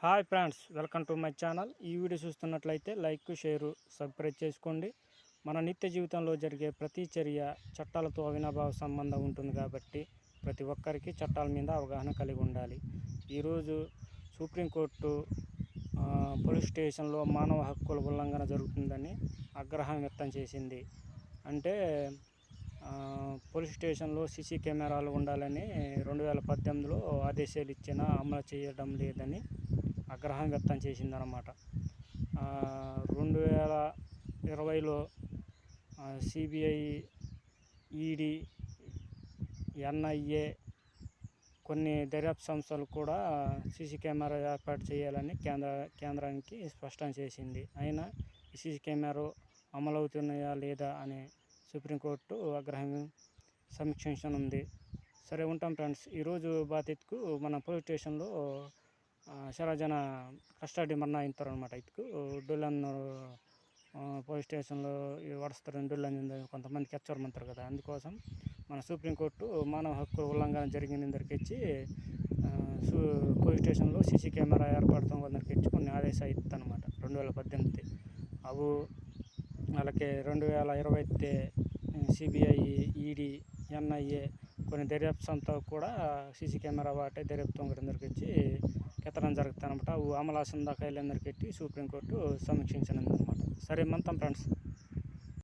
Hi friends welcome to my channel. ఈ video చూస్తున్నట్లయితే like share subscribe చేసుకోండి. మన నిత్య జీవితంలో జరిగే ప్రతి చర్య చట్టాలతో అవినాభావ సంబంధం ఉంటుంది కాబట్టి ప్రతి ఒక్కరికి చట్టాల మీద అవగాహన కలిగి ఉండాలి. ఈరోజు సుప్రీంకోర్టు పోలీస్ స్టేషన్లో మానవ హక్కుల ఉల్లంఘన జరుగుతుందని ఆగ్రహం వ్యక్తం చేసింది. అంటే పోలీస్ స్టేషన్లో సీసీ కెమెరాలు ఉండాలని రెండు వేల పద్దెనిమిదిలో ఆదేశాలు ఇచ్చినా అమలు చేయడం లేదని ఆగ్రహం వ్యక్తం చేసిందనమాట రెండు వేల ఇరవైలో సిబిఐ ఈడీ ఎన్ఐఏ కొన్ని దర్యాప్తు సంస్థలు కూడా సీసీ కెమెరా ఏర్పాటు చేయాలని కేంద్ర కేంద్రానికి స్పష్టం చేసింది. అయినా సీసీ కెమెరా అమలవుతున్నాయా లేదా అని సుప్రీంకోర్టు ఆగ్రహం సమీక్షించడం ఉంది. సరే ఉంటాం ఫ్రెండ్స్. ఈరోజు బాధితుకు మన పోలీస్ స్టేషన్లో చాలా జన కస్టడీ మరణ అయితారు అనమాట ఇతకు డొల్లన్ పోలీస్ స్టేషన్లో వడస్తారు డొల్లన్ కొంతమంది కెచ్చరమంటారు కదా అందుకోసం మన సుప్రీంకోర్టు మానవ హక్కు ఉల్లంఘన జరిగింది దొరికిచ్చి పోలీస్ స్టేషన్లో సీసీ కెమెరా ఏర్పడటం కొందరికి ఇచ్చి కొన్ని ఆదేశాలు ఇస్తానమాట రెండు వేల పద్దెనిమిది అవు అలాగే రెండు వేల ఇరవై అయితే సిబిఐ ఈడీ ఎన్ఐఏ కొన్ని దర్యాప్తు సంస్థ కూడా సీసీ కెమెరా వాటే దర్యాప్తు ఒకరిందరికి ఇచ్చి కెత్తడం జరుగుతుంది అనమాట అమలాసం దాకా వెళ్ళేందరికి సుప్రీంకోర్టు సమీక్షించనుంది అనమాట సరే మంతం ఫ్రెండ్స్.